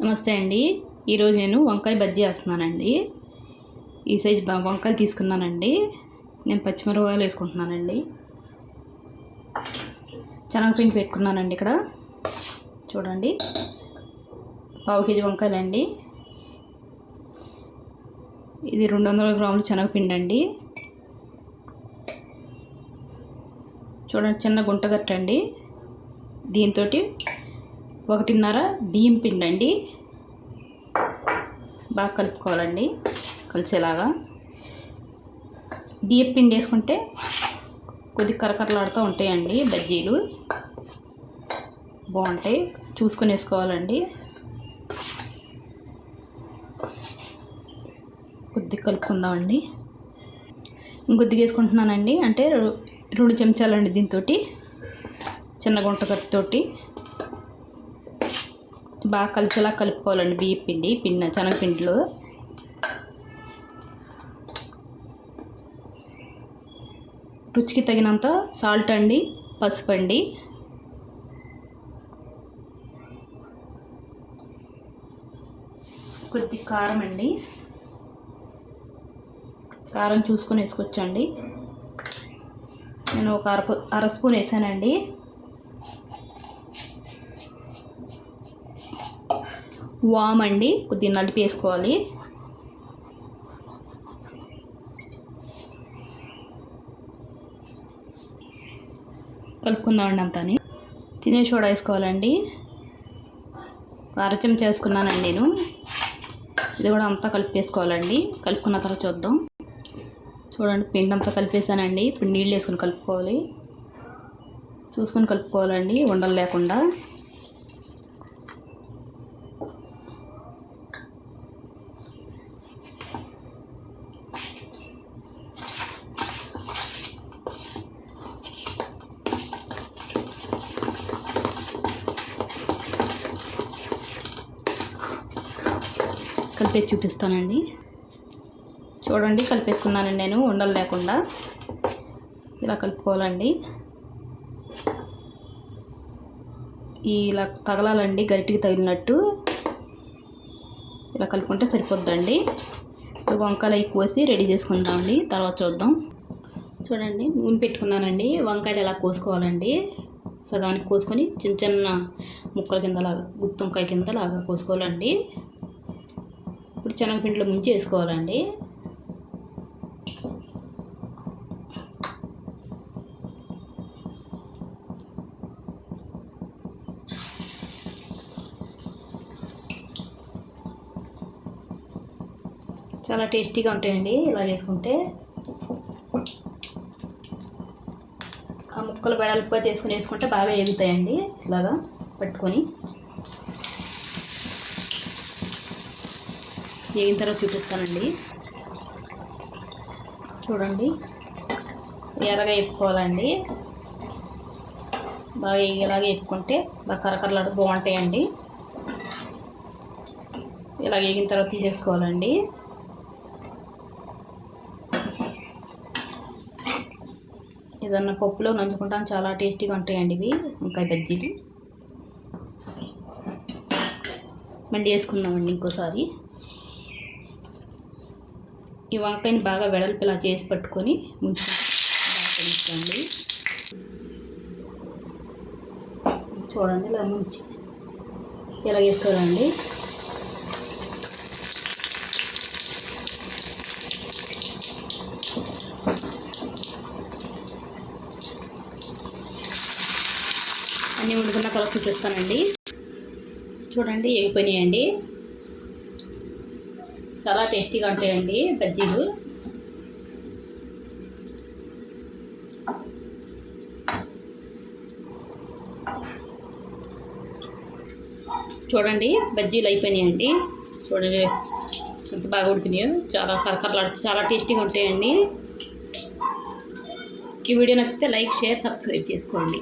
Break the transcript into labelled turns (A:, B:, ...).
A: నమస్తే అండి. ఈరోజు నేను వంకాయ బజ్జీ వేస్తున్నానండి ఈ సైజ్ వంకాయలు తీసుకున్నానండి. నేను పచ్చిమిరపకాయలు వేసుకుంటున్నానండి. శనగపిండి పెట్టుకున్నానండి ఇక్కడ. చూడండి. పావు కేజీ వంకాయలండి. ఇది రెండు వందల గ్రాములు శనగపిండి అండి చూడండి చిన్న గుంట అండి దీంతో ఒకటిన్నర బియ్యం పిండి అండి బాగా కలుపుకోవాలండి కలిసేలాగా. బియ్యం పిండి వేసుకుంటే కొద్ది కరకరలాడుతూ ఉంటాయండి బజ్జీలు. బాగుంటాయి చూసుకొని వేసుకోవాలండి. కొద్దిగా కలుపుకుందామండి. ఇంకొద్దిగా వేసుకుంటున్నానండి అంటే రెండు చెంచాలండి దీంతో చిన్న గుంట కట్టుతోటి బాగా కలిసేలా కలుపుకోవాలండి బియ్య పిండి పిన్న శనగపిండిలో. రుచికి తగినంత సాల్ట్ అండి పసుపు అండి. కొద్ది కారం అండి. కారం చూసుకొని వేసుకోవచ్చండి నేను ఒక అర అర స్పూన్ వేసానండి. వామ్ అండి కొద్దిగా నలిపి వేసుకోవాలి. కలుపుకుందామండి అంతాని. తినే సోడా వేసుకోవాలండి. అరచం చేసుకున్నానండి నేను. ఇది కూడా అంతా కలిపేసుకోవాలండి. కలుపుకున్న తర్వాత చూద్దాం. చూడండి పిండి అంతా కలిపేసానండి. ఇప్పుడు నీళ్ళు వేసుకొని కలుపుకోవాలి. చూసుకొని కలుపుకోవాలండి ఉండలు లేకుండా. కలిపేసి చూపిస్తానండి. చూడండి కలిపేసుకున్నానండి నేను ఉండలు లేకుండా. ఇలా కలుపుకోవాలండి. ఇలా తగలాలండి గరిటికి తగిలినట్టు. ఇలా కలుపుకుంటే సరిపోద్దండి. ఇప్పుడు వంకాయలు అవి కోసి రెడీ చేసుకుందామండి. తర్వాత చూద్దాం. చూడండి నూనె పెట్టుకున్నానండి. వంకాయలు ఎలా కోసుకోవాలండి? సగానికి కోసుకొని చిన్న చిన్న ముక్కల కింద లాగా గుత్తొంకాయ కింద లాగా కోసుకోవాలండి. శనగపిండిలో ముంచి వేసుకోవాలండి. చాలా టేస్టీగా ఉంటాయండి ఇలా చేసుకుంటే. ఆ ముక్కలు వెడల్పుగా చేసుకుని వేసుకుంటే బాగా ఎగుతాయండి ఇలాగా పట్టుకొని. వేగిన తర్వాత చూపిస్తానండి. చూడండి. ఎర్రగా వేపుకోవాలండి. బాగా వేగేలాగా వేపుకుంటే బాగా కరకరలాడు బాగుంటాయండి. ఇలా వేగిన తర్వాత తీసేసుకోవాలండి. ఏదన్నా పప్పులో నంచుకుంటాం చాలా టేస్టీగా ఉంటాయండి ఇవి. వంకాయ బజ్జీలు. మండి వేసుకుందామండి ఇంకోసారి. ఈ వంకాయని బాగా వెడల్పు ఇలా చేసి పట్టుకొని ముంచుకోండి చూడండి ఇలా ముంచి ఇలా వేసుకోవాలండి అన్నీ వండుకున్న కలర్ చూపిస్తానండి. చూడండి ఎగిపోయినాయండి. చాలా టేస్టీగా ఉంటాయండి బజ్జీలు. చూడండి బజ్జీలు అయిపోయినాయండి. చూడండి ఎంత బాగా ఉడికినాయో. చాలా కరకరలాడుతూ చాలా టేస్టీగా ఉంటాయండి. ఈ వీడియో నచ్చితే లైక్ షేర్ సబ్స్క్రైబ్ చేసుకోండి.